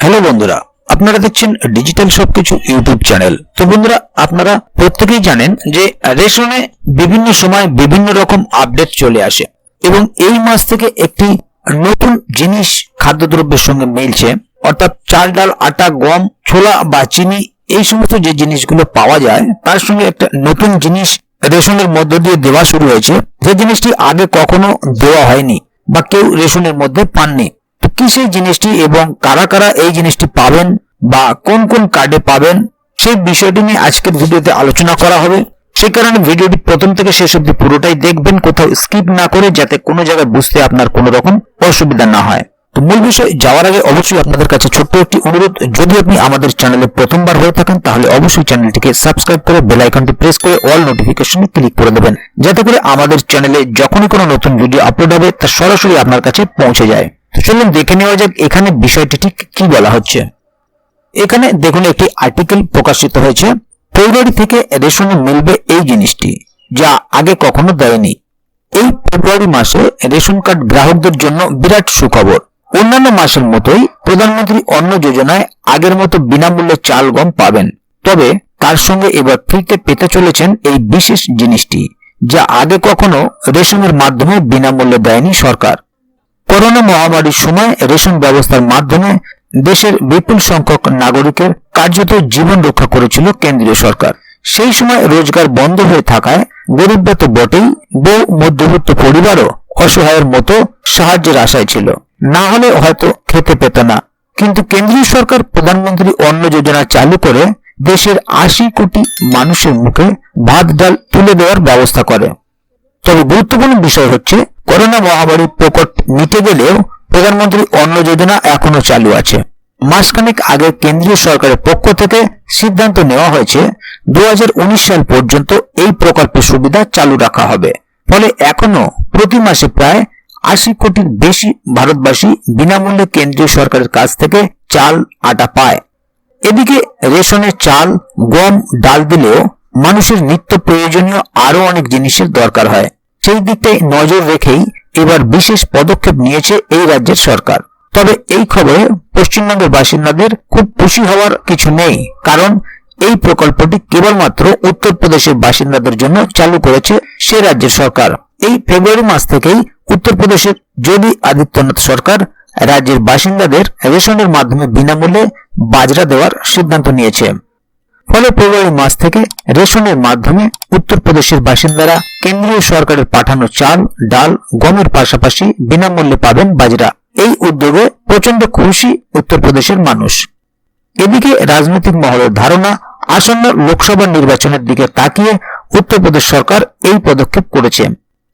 Hello বন্ধুরা, আপনারা দেখছেন ডিজিটাল সবকিছু ইউটিউব চ্যানেল তো বন্ধুরা, আপনারা প্রত্যেকেই জানেন যে রেশনে বিভিন্ন সময় বিভিন্ন রকম আপডেট চলে আসে এবং এই মাস থেকে একটি নতুন জিনিস খাদ্যদ্রব্যের সঙ্গে মিলছে, অর্থাৎ চাল, ডাল, আটা, গম, ছোলা বা চিনি, এই সমস্ত যে জিনিসগুলো পাওয়া যায়, তার সঙ্গে একটা নতুন জিনিস রেশনের মধ্য দিয়ে দেওয়া শুরু হয়েছে। যে জিনিসটি আগে কখনো দেওয়া হয়নি বা কেউ রেশনের মধ্যে পাননি। কি সেই জিনিসটি এবং কারা কারা এই জিনিসটি পাবেন বা কোন কোন কার্ডে পাবেন, সেই বিষয়টি নিয়ে আজকের ভিডিওতে আলোচনা করা হবে। সেই কারণে ভিডিওটি প্রথম থেকে শেষ অব্দি পুরোটাই দেখবেন, কোথাও স্কিপ না করে যাতে কোনো জায়গায় বুঝতে আপনার কোনো রকম অসুবিধা না হয়। তো মূল বিষয়, যাওয়ার আগে অবশ্যই আপনাদের কাছে ছোট্ট একটি অনুরোধ, যদি আপনি আমাদের চ্যানেলে প্রথমবার হয়ে থাকেন, তাহলে অবশ্যই চ্যানেলটিকে সাবস্ক্রাইব করে বেল আইকনটি প্রেস করে অল নোটিফিকেশনে ক্লিক করে দেবেন। যাতে করে আমাদের চ্যানেলে যখনই কোনো নতুন ভিডিও আপলোড হবে, তা সরাসরি আপনার কাছে পৌঁছে যায়। তো চলুন দেখে নেওয়া যাক এখানে বিষয়টি ঠিক কি বলা হচ্ছে। এখানে দেখুন একটি আর্টিকেল প্রকাশিত হয়েছে। ফেব্রুয়ারি থেকে রেশনে মিলবে এই জিনিসটি, যা আগে কখনো দেয়নি। এই ফেব্রুয়ারি মাসে রেশন কার্ড গ্রাহকদের জন্য বিরাট সুখবর। অন্যান্য মাসের মতোই প্রধানমন্ত্রী অন্ন যোজনায় আগের মতো বিনামূল্যে চাল গম পাবেন। তবে তার সঙ্গে এবার ফ্রিতে পেতে চলেছেন এই বিশেষ জিনিসটি, যা আগে কখনো রেশনের মাধ্যমে বিনামূল্যে দেয়নি সরকার। করোনা মহামারীর সময় রেশন ব্যবস্থার মাধ্যমে দেশের বিপুল সংখ্যক নাগরিকের কার্যত জীবন রক্ষা করেছিল কেন্দ্রীয় সরকার। সেই সময় রোজগার বন্ধ হয়ে থাকায় গরিবরা তো বটেই বহু মধ্যবিত্ত পরিবারও অসহায়ের মতো সাহায্যের আশায় ছিল। না হলে হয়তো খেতে পেত না। কিন্তু কেন্দ্রীয় সরকার প্রধানমন্ত্রী অন্ন যোজনা চালু করে দেশের আশি কোটি মানুষের মুখে ভাত, ডাল তুলে দেওয়ার ব্যবস্থা করে। তবে গুরুত্বপূর্ণ বিষয় হচ্ছে করোনা মহামারীর প্রকট মিটে গেলেও প্রধানমন্ত্রী অন্ন যোজনা এখনও চালু আছে। মাসখানেক আগে কেন্দ্রীয় সরকারের পক্ষ থেকে সিদ্ধান্ত নেওয়া হয়েছে দু হাজার উনিশ সাল পর্যন্ত এই প্রকল্পের সুবিধা চালু রাখা হবে। ফলে এখনও প্রতি মাসে প্রায় আশি কোটির বেশি ভারতবাসী বিনামূল্যে কেন্দ্রীয় সরকারের কাছ থেকে চাল, আটা পায়। এদিকে রেশনে চাল, গম, ডাল দিলেও মানুষের নিত্য প্রয়োজনীয় আরও অনেক জিনিসের দরকার হয়। সেই দিকটাই নজর রেখেই এবার বিশেষ পদক্ষেপ নিয়েছে এই রাজ্যের সরকার। তবে এই খবরে পশ্চিমবঙ্গের বাসিন্দাদের খুব খুশি হওয়ার কিছু নেই, কারণ এই প্রকল্পটি কেবলমাত্র উত্তরপ্রদেশের বাসিন্দাদের জন্য চালু করেছে সে রাজ্যের সরকার। এই ফেব্রুয়ারি মাস থেকেই উত্তরপ্রদেশের যোগী আদিত্যনাথ সরকার রাজ্যের বাসিন্দাদের রেশনের মাধ্যমে বিনামূল্যে বাজরা দেওয়ার সিদ্ধান্ত নিয়েছে। ফলে ফেব্রুয়ারি মাস থেকে রেশনের মাধ্যমে উত্তরপ্রদেশের বাসিন্দারা কেন্দ্রীয় সরকারের পাঠানো চাল, ডাল, গমের পাশাপাশি বিনামূল্যে পাবেন বাজরা। এই উদ্যোগে প্রচণ্ড খুশি উত্তরপ্রদেশের মানুষ। এদিকে রাজনৈতিক মহলের ধারণা, আসন্ন লোকসভা নির্বাচনের দিকে তাকিয়ে উত্তরপ্রদেশ সরকার এই পদক্ষেপ করেছে।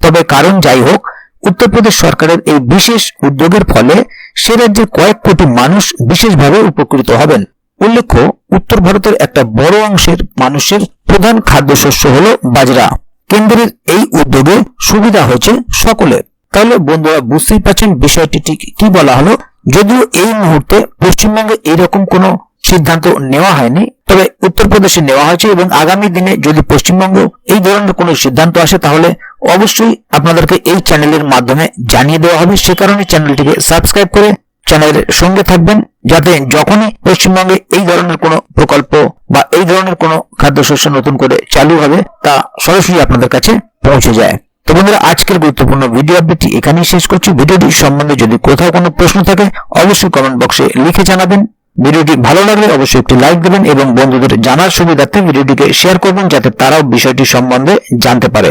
তবে কারণ যাই হোক, উত্তরপ্রদেশ সরকারের এই বিশেষ উদ্যোগের ফলে সে রাজ্যের কয়েক কোটি মানুষ বিশেষভাবে উপকৃত হবেন। উল্লেখ্য, উত্তর ভারতের একটা বড় অংশের মানুষের প্রধান খাদ্যশস্য হলো বাজরা। কেন্দ্রের এই উদ্যোগে সুবিধা হয়েছে সকলের। তাহলে বন্ধুরা বুঝতেই পারছেন বিষয়টি ঠিক কি বলা হলো? যদিও এই মুহূর্তে পশ্চিমবঙ্গে এইরকম কোনো সিদ্ধান্ত নেওয়া হয়নি, তবে উত্তরপ্রদেশে নেওয়া হয়েছে এবং আগামী দিনে যদি পশ্চিমবঙ্গ এই ধরনের কোনো সিদ্ধান্ত আসে, তাহলে অবশ্যই আপনাদেরকে এই চ্যানেলের মাধ্যমে জানিয়ে দেওয়া হবে। সে কারণে চ্যানেলটিকে সাবস্ক্রাইব করে চ্যানেলের সঙ্গে থাকবেন যাতে যখনই পশ্চিমবঙ্গে এই ধরনের কোনো প্রকল্প বা এই ধরনের কোনো খাদ্যশস্য নতুন করে চালু হবে, তা সরাসরি আপনাদের কাছে পৌঁছে যায়। তো বন্ধুরা, আজকের গুরুত্বপূর্ণ ভিডিও আপডেটটি এখানেই শেষ করছি। ভিডিওটি সম্বন্ধে যদি কোথাও কোনো প্রশ্ন থাকে, অবশ্যই কমেন্ট বক্সে লিখে জানাবেন। ভিডিওটি ভালো লাগলে অবশ্যই একটি লাইক দেবেন এবং বন্ধুদের জানার সুবিধার্থে ভিডিওটিকে শেয়ার করবেন, যাতে তারাও বিষয়টি সম্বন্ধে জানতে পারে।